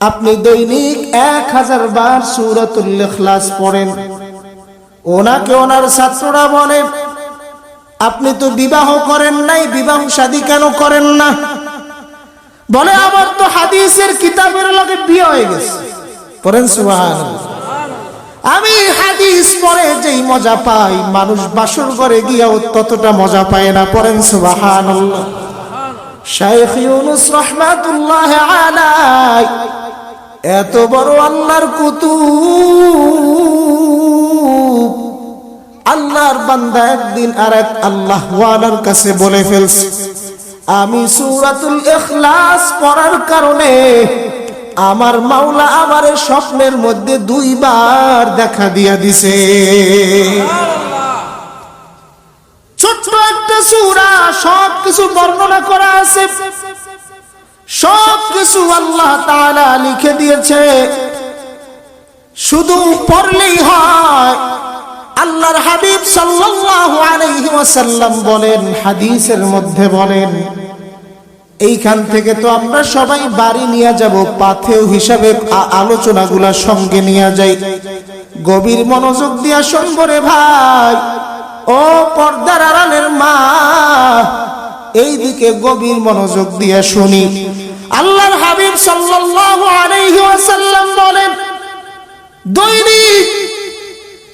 আপনি দৈনিক এক হাজার বার সুরতুল পড়েন। ওনাকে ওনার ছাত্ররা বলে, আপনি তো বিবাহ করেন নাই, বিবাহ শাদী কেন করেন না? বলে, আমার তো হাদিসের কিতাবের লগে বিয়ে হয়ে গেছে। পড়েন সুবহানাল্লাহ। আমি হাদিস পড়ে যেই মজা পাই, মানুষ বাসর করে গিয়াও ততটা মজা পায় না। পড়েন সুবহানাল্লাহ। শাইখ ইউনুস রহমাতুল্লাহ আলাই এত বড় আল্লাহর কুতুব। আল্লাহর বান্দা একদিন আর এক আল্লাহ ওয়ালার কাছে বলে ফেলছে, আমি সূরাতুল ইখলাস পড়ার কারণে আমার মাওলা আমার স্বপ্নের মধ্যে দুইবার দেখা দিয়া দিছে। ছোট্ট একটা সব কিছু বর্ণনা করা আছে। সব কিছু আল্লাহ লিখে দিয়েছে। শুধু পড়লেই হয়। আল্লাহর হাবিব বলেন, হাদিসের মধ্যে বলেন, এইখান থেকে তো আমরা সবাই বাড়ি নিয়ে যাব পাথেও হিসাবে আলোচনাগুলা সঙ্গে নিয়ে যাই। গভীর মনোযোগ দিয়া শুনব রে ভাই। ও পর্দার আড়ালের মা, এইদিকে গভীর মনোযোগ দিয়া শুনি। আল্লাহর হাবিব সাল্লাল্লাহু আলাইহি ওয়াসাল্লাম বলেন, দৈনিক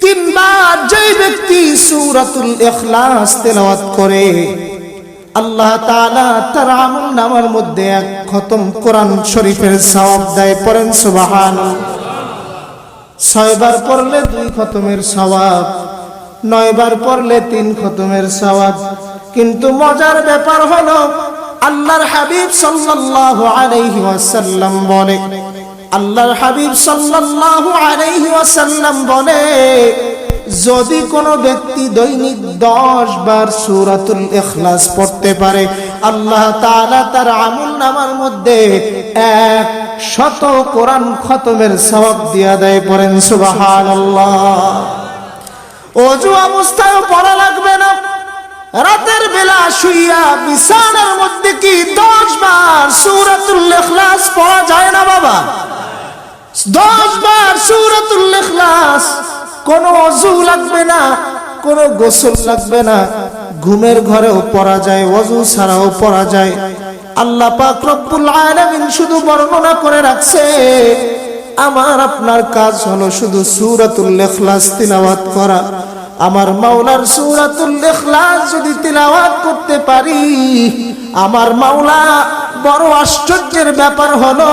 তিনবার যেই ব্যক্তি সূরাতুল ইখলাস তেলাওয়াত করে, আল্লাহ তাআলা তার আমল নামার মধ্যে এক খতম কোরআন শরীফের সওয়াব দেয় পড়েন, সুবহানাল্লাহ। ছয়বার পড়লে দুই খতমের সওয়াব। নয়বার পড়লে তিন খতমের সওয়াব। কিন্তু মজার ব্যাপার হলো, আল্লাহর হাবিব সাল্লাল্লাহু আলাইহি ওয়াসাল্লাম বলে, আল্লাহর হাবিব সাল্লাল্লাহু আলাইহি ওয়াসাল্লাম বলে, যদি কোনো ব্যক্তি দৈনিক দশ বার সূরাতুল ইখলাস পড়তে পারে, আল্লাহ তাআলা তার আমল নামার মধ্যে এক শত কোরআন খতমের সওয়াব দিয়া দেয় পড়েন, সুবহানাল্লাহ। অজু অবস্থায় পড়া লাগবে না। রাতের বেলা শুইয়া বিছানার মধ্যে কি দশ বার সূরাতুল পড়া যায় না বাবা? দশ বার সূরাতুল কোনো অজু লাগবে না, কোন গোসল লাগবে না। ঘুমের ঘরেও পড়া যায়, অজু ছাড়াও পড়া যায়। আল্লাহ পাক রব্বুল আলামিন শুধু বর্ণনা করে রাখছে আমার আপনার কাজ হলো শুধু সূরাতুল ইখলাস তিলাওয়াত করা। আমার মাওলার সূরাতুল ইখলাস যদি তিলাওয়াত করতে পারি, আমার মাওলা বড় আশ্চর্যের ব্যাপার হলো,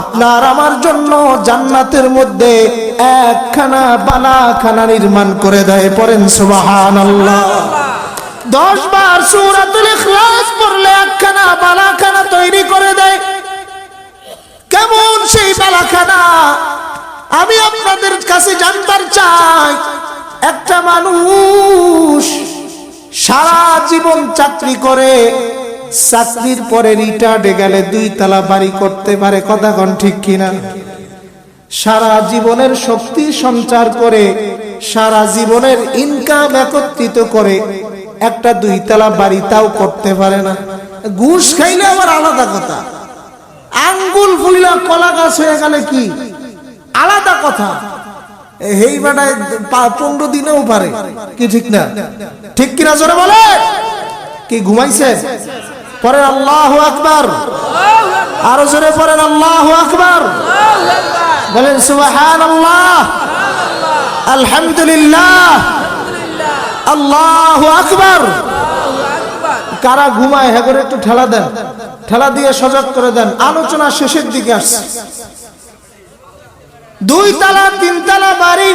আপনার আমার জন্য জান্নাতের মধ্যে একখানা বালাখানা নির্মাণ করে দেয় পড়েন সুবহানাল্লাহ। দশ বার সূরাতুল ইখলাস পড়লে একখানা বালাখানা তৈরি করে দেয় কেমন সেই বালাখানা? আমি আপনাদের কাছে জানবার চাই, একটা মানুষ সারা জীবন চাকরি করে, চাকরির পরে রিটায়ার্ডে গেলে দুই তালা বাড়ি করতে পারে, কথা কন ঠিক কিনা? সারা জীবনের শক্তি সঞ্চার করে, সারা জীবনের ইনকাম একত্রিত করে, একটা দুই তালা বাড়ি তাও করতে পারে না। ঘুষ খাইলে আবার আলাদা কথা। আঙ্গুল ফুলিলা, কলা গাছ হয়ে গেলে কি? আলাদা কথা। এই পনেরো দিনেও পারে। কি ঠিক না? ঠিক কিনা জোরে বলে? কি ঘুমাইছে? পরে আল্লাহ আকবার। আরও জোরে পড়েন আল্লাহ আকবার। বলেন সুবাহান আল্লাহ আলহামদুলিল্লাহ। আল্লাহ আকবার। কারা ঘুমায় হ্যাঁ করে একটু ঠেলা দেন। ঠেলা দিয়ে সজাগ করে দেন। আলোচনা শেষের দিকে আসছে। দুই তালা, তিন তালা বাড়ি।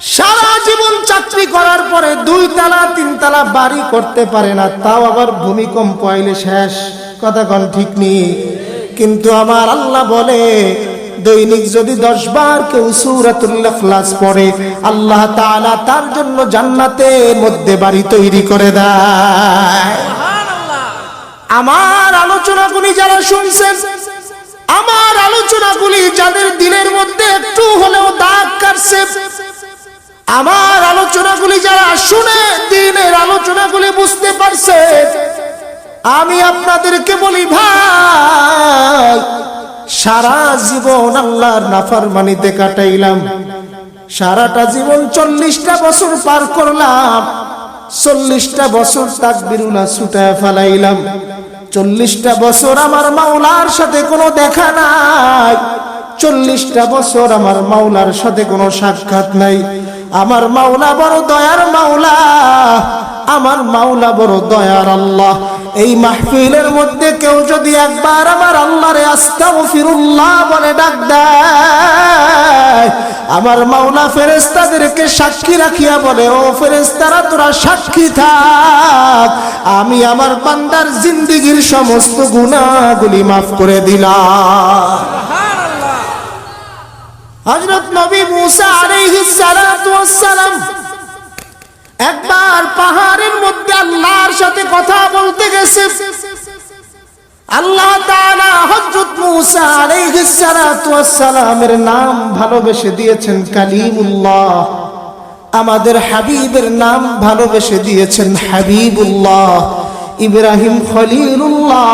সারা জীবন চাকরি করার পরে দুই তালা, তিন তালা বাড়ি করতে পারে না। তাও আবার ভূমিকম্প আইলে শেষ। কথা কন ঠিক নেই কিন্তু আমার আল্লাহ বলে, দৈনিক যদি দশ বার কেউ সূরাতুল ইখলাস পড়ে, আল্লাহ তাআলা তার জন্য জান্নাতের মধ্যে বাড়ি তৈরি করে দেয়। আমার আলোচনাগুলি যারা শুনছেন, আমার আলোচনাগুলি যাদের দিনের মধ্যে একটু হলেও দাগ কাটছে, আমার আলোচনাগুলি যারা শুনে দিনের আলোচনাগুলি বুঝতে পারছে, আমি আপনাদেরকে বলি ভাই, সারা জীবন আল্লাহর নাফরমানিতে কাটাইলাম। সারাটা জীবন চল্লিশটা বছর পার করলাম, চল্লিশটা বছর তাকবিরুলা ছুটায় ফেলাইলাম। চল্লিশটা বছর আমার মাওলার সাথে কোনো দেখা নাই। চল্লিশটা বছর আমার মাওলার সাথে কোনো সাক্ষাৎ নাই। আমার মাওলা বড় দয়ার মাওলা, আমার মাওলা বড় দয়ার আল্লাহ। এই মাহফিলের মধ্যে কেউ যদি একবার আমার আল্লাহরে আস্তাগফিরুল্লাহ বলে ডাক দেয় আমার মাওলা ফেরেস্তাদেরকে সাক্ষী রাখিয়া বলে ও ফেরেস্তারা তোরা সাক্ষী থাক। আমি আমার বান্দার জিন্দিগির সমস্ত গুণাগুলি মাফ করে দিলাম। হজরত নবী মুসা আলাইহিস সালাম একবার পাহাড়ের মধ্যে আল্লাহর সাথে কথা বলতে গেছে। আল্লাহ তাআলা হযরত মূসা আলাইহিস সালাতু সালামের নাম ভালোবেসে দিয়েছেন কালিমুল্লাহ। আমাদের হাবিবের নাম ভালোবেসে দিয়েছেন হাবিবুল্লাহ। ইব্রাহিম খলিলুল্লাহ,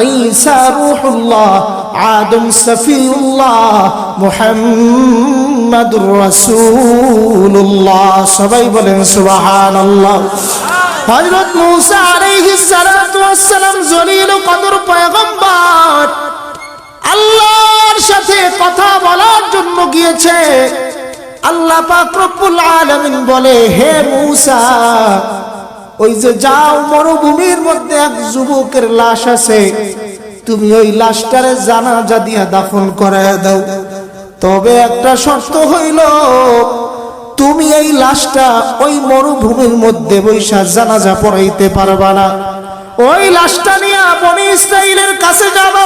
ঈসা রূহুল্লাহ, আদম সফিউল্লাহ মুহাম্মাদুর রাসূলুল্লাহ। সবাই বলেন সুবহানাল্লাহ। হযরত মূসা আলাইহিস সালাতু ওয়াস সালাম জলিল কদর পয়গম্বর আল্লাহর সাথে কথা বলার জন্য গিয়েছে। আল্লাহ পাক রব্বুল আলামিন বলে, হে মূসা, ওই যে যাও, মরুভূমির মধ্যে এক যুবকের লাশ আছে। তুমি ওই লাশটারে জানাজা দিয়া দাফন করায় দাও। তবে একটা শর্ত হইল, তুমি এই লাশটা ওই মরুভূমির মধ্যে বৈশা জানাজা পড়াইতে পারবা না। ওই লাশটা নিয়ে বনি ইসরাইলের কাছে যাব।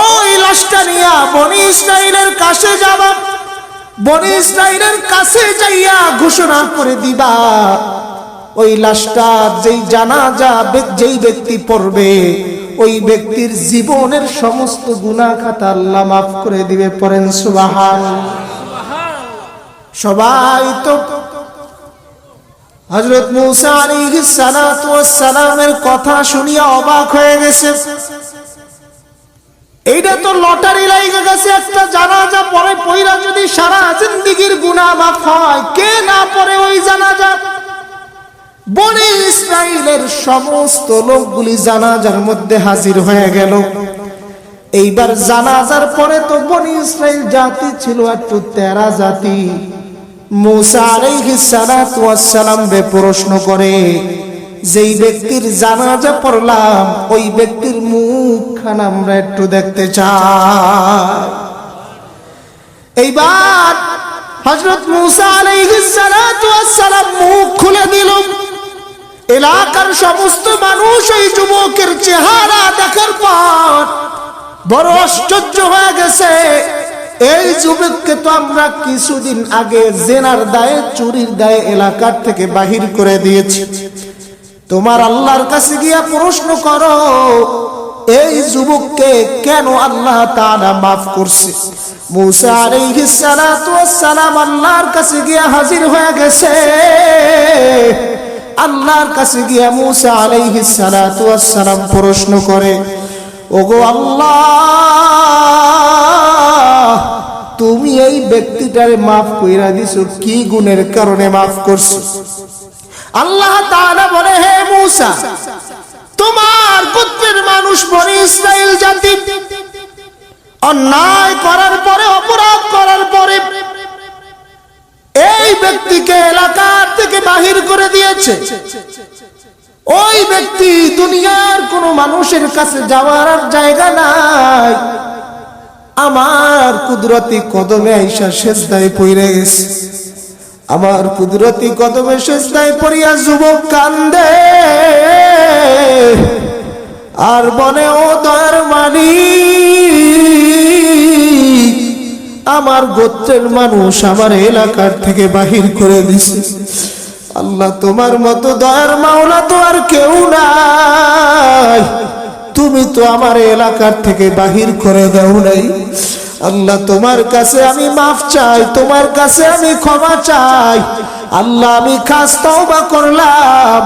ওই লাশটা নিয়ে বনি ইসরাইলের কাছে যাব। বনি ইসরাইলের কাছে যাইয়া ঘোষণা করে দিবা, ওই লাশটা যেই জানাজা যেই ব্যক্তি পড়বে ওই ব্যক্তির জীবনের সমস্ত গুনাহ খাতা আল্লাহ মাফ করে দিবে, পড়েন সুবাহান। সবাই তো হজরত মুসা সালামের কথা শুনিয়া অবাক হয়ে গেছে। এইটা তো লটারি লাইগা গেছে, একটা জানাজা পরে পইরা যদি সারা জিন্দিগির গুনাহ মাফ হয়, কে না পড়ে ওই জানাজা? বনি ইসরাইলের সমস্ত লোকগুলি জানাজার মধ্যে হাজির হয়ে গেল। এইবার জানাজার পরে তো বনি ইসরাইল জাতি ছিল একটু তেরা জাতি। প্রশ্ন করে, যেই ব্যক্তির জানাজা পড়লাম, ওই ব্যক্তির মুখখান আমরা একটু দেখতে চাই। এইবার হযরত মুসা মুখ খুলে দিল। এলাকার সমস্ত মানুষ ওই যুবকের চেহারা দেখার পর বড় আশ্চর্য হয়ে গেছে। এই যুবককে তো আমরা কিছুদিন আগে জেনার দায়ে, চুরির দায়ে এলাকার থেকে বাহির করে দিয়েছি। তোমার আল্লাহর কাছে গিয়া প্রশ্ন করো, এই যুবককে কেন আল্লাহ তাআলা মাফ করছে? মুসা আলাইহিস সালাতু ওয়াস সালাম আল্লাহর কাছে গিয়া হাজির হয়ে গেছে। আল্লাহর কাছে গিয়া মুসা আলাইহিস সালাতু সালাম প্রশ্ন করে, ওগো আল্লাহ, তুমি এই ব্যক্তিটারে মাফ কইরা দিছো, কি গুণের কারণে মাফ করছ? আল্লাহ তাআলা বলে, হে মুসা, তোমার গোত্রের মানুষ বনি ইসরাইল জাতি, অন্যায় করার পরে, অপরাধ করার পরে এই ব্যক্তিকে এলাকার থেকে বাহির করে দিয়েছে। ওই ব্যক্তি দুনিয়ার কোন মানুষের কাছে যাওয়ার আর জায়গা নাই। আমার কুদরতি কদমে আইসা শেষদায় পইরে গেছে। আমার কুদরতি কদমে শেষদায় পড়িয়া যুবক কান্দে। আর বলে ও দয়ার মালিক আমার গোত্রের মানুষ আমার এলাকার থেকে বাহির করে দিছে। আল্লাহ তোমার মতো দয়ার মাওলা তো আর কেউ নাই। তুমি তো আমার এলাকার থেকে বাহির করে দাও নাই। আল্লাহ তোমার কাছে আমি মাফ চাই, তোমার কাছে আমি ক্ষমা চাই। আল্লাহ আমি খাস তওবা করলাম।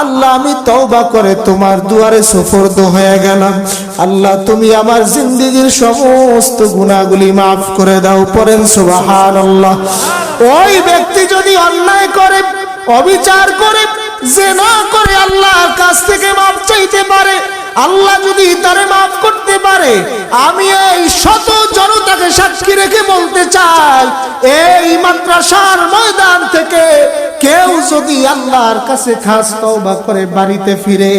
আল্লাহ, আমি তওবা করে তোমার দুয়ারে সুফর্দ হয়ে গেলাম। আল্লাহ, তুমি আমার জিন্দিগির সমস্ত গুণাগুলি মাফ করে দাও পরেন সুবহানাল্লাহ। ওই ব্যক্তি যদি অন্যায় করে, অবিচার করে, জেনা করে আল্লাহর কাছ থেকে মাফ চাইতে পারে, আল্লাহ যদি তারে মাফ করতে পারে, আমি এই শত জনতাকে সাক্ষী রেখে বলতে চাই, এই মাদ্রাসার ময়দান থেকে কেউ যদি আল্লাহর কাছে খাস তওবা করে বাড়িতে ফিরে,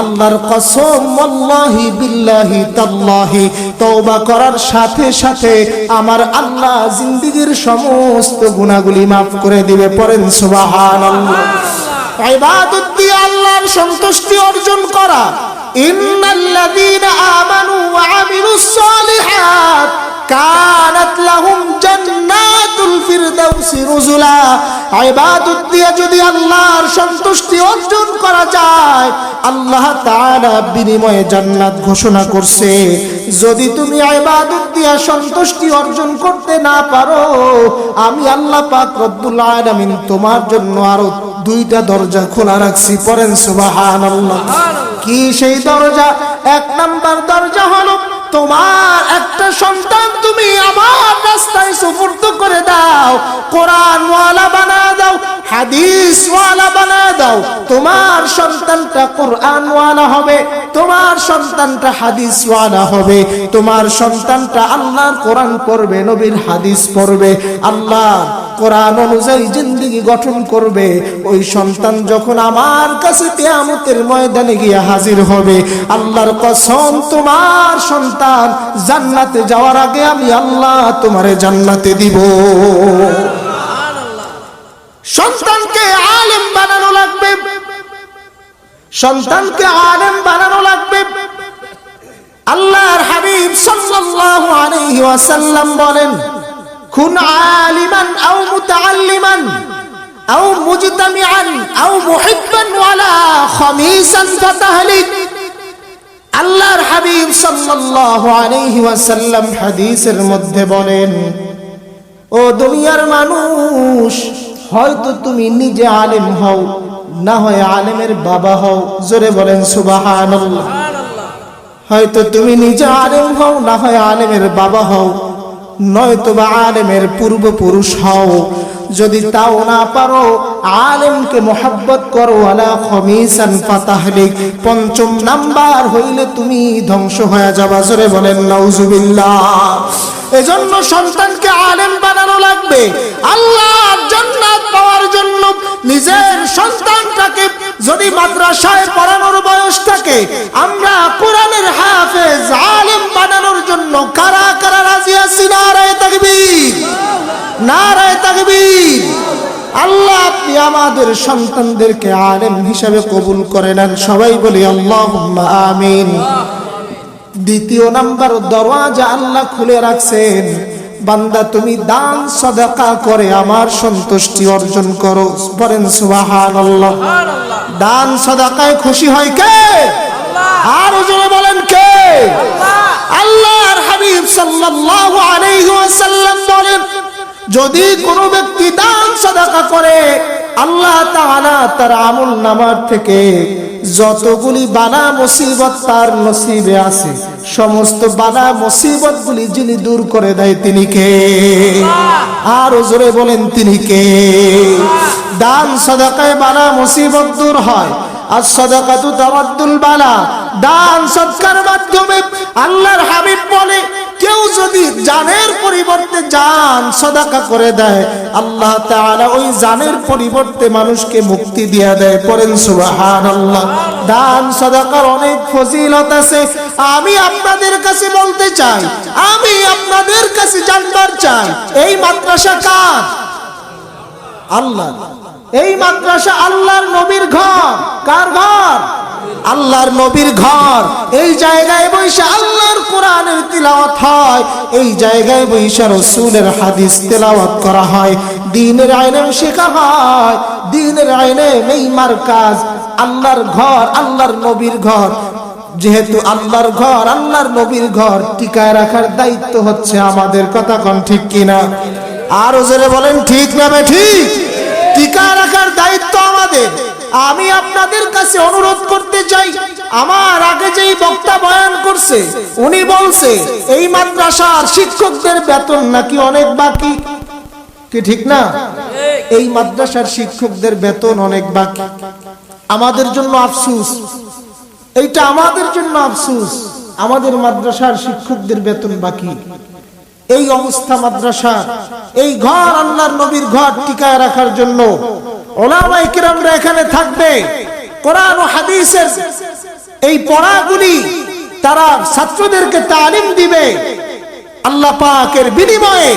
আল্লাহর কসম আল্লাহি বিল্লাহি তাল্লাহি, তওবা করার সাথে সাথে আমার আল্লাহ জিন্দেগীর সমস্ত গুনাহগুলি মাফ করে দিবে, পড়েন সুবহানাল্লাহ। ইবাদত দিয়ে আল্লাহর সন্তুষ্টি অর্জন করা। ইন্নাল্লাযীনা আমানু ওয়া আমিলুস সালিহাত। কানাত লাহুম জান্নাতুল ফিরদাউসি ইবাদত দিয়ে যদি আল্লাহর সন্তুষ্টি অর্জন করা যায়, আল্লাহ তাআলা বিনিময়ে জান্নাত ঘোষণা করছে। যদি তুমি ইবাদত দিয়ে সন্তুষ্টি অর্জন করতে না পারো, আমি আল্লাহ পাক রব্বুল আলামিন তোমার জন্য আরও দুইটা দরজা খোলা রাখছি। পড়েন সুবহানাল্লাহ। কি সেই দরজা? এক নাম্বার দরজা হলো তোমার একটা সন্তান তুমি আমার রাস্তায় সুপুর্দ করে দাও কোরআন বানা দাও হাদিস ওয়ালা বানা দাও। তোমার সন্তানটা কোরআন ওয়ালা হবে, তোমার সন্তানটা হাদিস ওয়ালা হবে, তোমার সন্তানটা আল্লাহর কোরআন পড়বে, নবীর হাদিস পড়বে আল্লাহ কোরআন অনুযায়ী জিন্দিগি গঠন করবে। ওই সন্তান যখন আমার কাছে কেয়ামতের ময়দানে গিয়ে হাজির হবে, আল্লাহর কসম তোমার সন্তান জান্নাতে যাওয়ার আগে আমি আল্লাহ তোমারে জান্নাতে দিব। সন্তানকে আলেম বানানো লাগবে। আল্লাহর হাবিব সাল্লাল্লাহু আলাইহি ওয়াসাল্লাম বলেন, কুন আলিমান আও মুতাআল্লিমান আও মুজতামিআন আও মুহিব্বান ওয়ালা খামিসান ফাতাহলিক আল্লাহর হাবিব সাল্লাল্লাহু আলাইহি ওয়াসাল্লাম হাদিসের মধ্যে বলেন, ও দুনিয়ার মানুষ, হয়তো তুমি নিজে আলেম হও না হয় আলেমের বাবা হও, জোরে বলেন সুবহানাল্লাহ। হয়তো তুমি নিজে আলেম হও, না হয় আলেমের বাবা হও নয়তো বা আলেমের পূর্বপুরুষ হও। যদি তাও না পারো, আলেমকে মোহাব্বত করো, আলা খমিসান ফাতাহলিক, পঞ্চম নাম্বার হইলে তুমি ধ্বংস হয়ে যাবা, জোরে বলেন, নাউজুবিল্লাহ। এজন্য সন্তানকে আলেম বানানো লাগবে। আল্লাহর জান্নাত পাওয়ার জন্য নিজের সন্তানটাকে যদি মাদ্রাসায় পড়ানোর বয়স থাকে, আমরা কোরআনের হাফেজ, আলেম বানানোর জন্য কারা কারা রাজি আছি? নারায় তাকবীর। নারায় তাকবীর। আল্লাহ, আপনি আমাদের সন্তানদেরকে আলেম হিসাবে কবুল করে নেন। সবাই বলি আল্লাহুম্মা আমিন। দ্বিতীয় নাম্বার দরওয়াজা আল্লাহ খুলে রাখছেন বান্দা তুমি দান সদাকা করে আমার সন্তুষ্টি অর্জন করো। বলেন সুবহানাল্লাহ। দান সদাকায় খুশি হয় কে? আর জোরে বলেন কে? আল্লাহর হাবিব সাল্লাল্লাহু আলাইহি ওয়াসাল্লাম বলেন যদি কোনো ব্যক্তি দান সদাকা করে আল্লাহ তাআলা তার আমল নামার থেকে যতগুলি বানা মুসিবত তার নসিবে আছে, সমস্ত বানা মুসিবত গুলি যিনি দূর করে দেয় তিনি কে? আর জোরে বলেন, তিনি কে? দান সদাকায় বানা মুসিবত দূর হয় আর সদাকাতু তাওয়াদ্দুল বালা। দান সৎকার মাধ্যমে আল্লাহর হাবিব বলে কেউ যদি জানের পরিবর্তে জান, সদাকা করে দেয়, আল্লাহ তাআলা ওই জানের পরিবর্তে মানুষকে মুক্তি দিয়া দেয়। পড়েন সুবহানাল্লাহ। দান, সদাকার অনেক ফজিলত আছে। আমি আপনাদের কাছে বলতে চাই, আমি আপনাদের কাছে জানবার চাই, এই মাদ্রাসা কার? আল্লাহ। এই মাদ্রাসা আল্লাহর নবীর ঘর। কার ঘর? আল্লাহর নবীর ঘর। এই জায়গায় বৈশা আল্লাহর কোরআনের তিলাওয়াত হয়। এই জায়গায় বৈশা রসুলের হাদিস তেলাওয়াত করা হয়। দিনের আইনে শেখা হয়। দিনের আইনে এই মার্কাজ আল্লাহর ঘর, আল্লাহর নবীর ঘর। যেহেতু আল্লাহর ঘর, আল্লাহর নবীর ঘর, টিকায় রাখার দায়িত্ব হচ্ছে আমাদের। কথা কোন ঠিক কিনা? আরও জোরে বলেন, ঠিক না ঠিক? টিকা রাখার দায়িত্ব আমাদের। আমি আপনাদের কাছে অনুরোধ করতে চাই। আমার আগে যেই বক্তা বয়ান করছে, উনি বলছে, এই মাদ্রাসার শিক্ষকদের বেতন নাকি অনেক বাকি? কি ঠিক না? এই মাদ্রাসার শিক্ষকদের বেতন অনেক বাকি। আমাদের জন্য আফসুস। এইটা আমাদের জন্য আফসুস। আমাদের মাদ্রাসার শিক্ষকদের বেতন বাকি। এই অবস্থা মাদ্রাসা এই ঘর আল্লাহর নবীর ঘর টিকায় রাখার জন্য ওলামাই কিরামরা এখানে থাকবে। কোরআন ও হাদিসের এই পড়াগুলি তারা ছাত্রদেরকে তালিম দিবে। আল্লাহ পাকের বিনিময়ে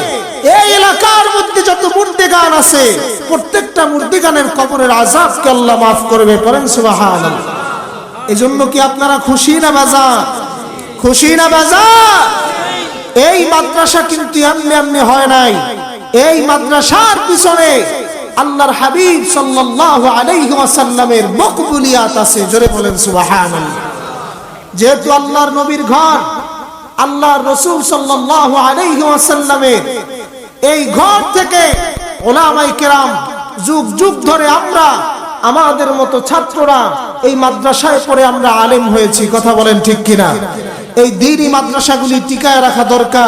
এই এলাকার মধ্যে যত মূর্তিগান আছে, প্রত্যেকটা মূর্তিগানের কবরের আজাবকে আল্লাহ মাফ করবে পরেন সুবাহান জন্য কি আপনারা খুশি না বাজার? খুশি না বাজার? এই মাদ্রাসা কিন্তু এমনি এমনি হয় নাই। এই মাদ্রাসার পিছনে আল্লাহর হাবিব সাল্লাল্লাহু আলাইহি ওয়াসাল্লামের মকবুলিয়াত আছে। জোরে বলেন, সুবহানাল্লাহ। যেহেতু আল্লাহর নবীর ঘর, আল্লাহর রসুল সাল্লাল্লাহু আলাইহি ওয়াসাল্লামের এই ঘর থেকে ওলামাই কেরাম যুগ যুগ ধরে আমরা, আমাদের মতো ছাত্ররা এই মাদ্রাসায় পড়ে আমরা আলেম হয়েছি। কথা বলেন ঠিক কিনা? এই দিনই মাদ্রাসাগুলি টিকায় রাখা দরকার।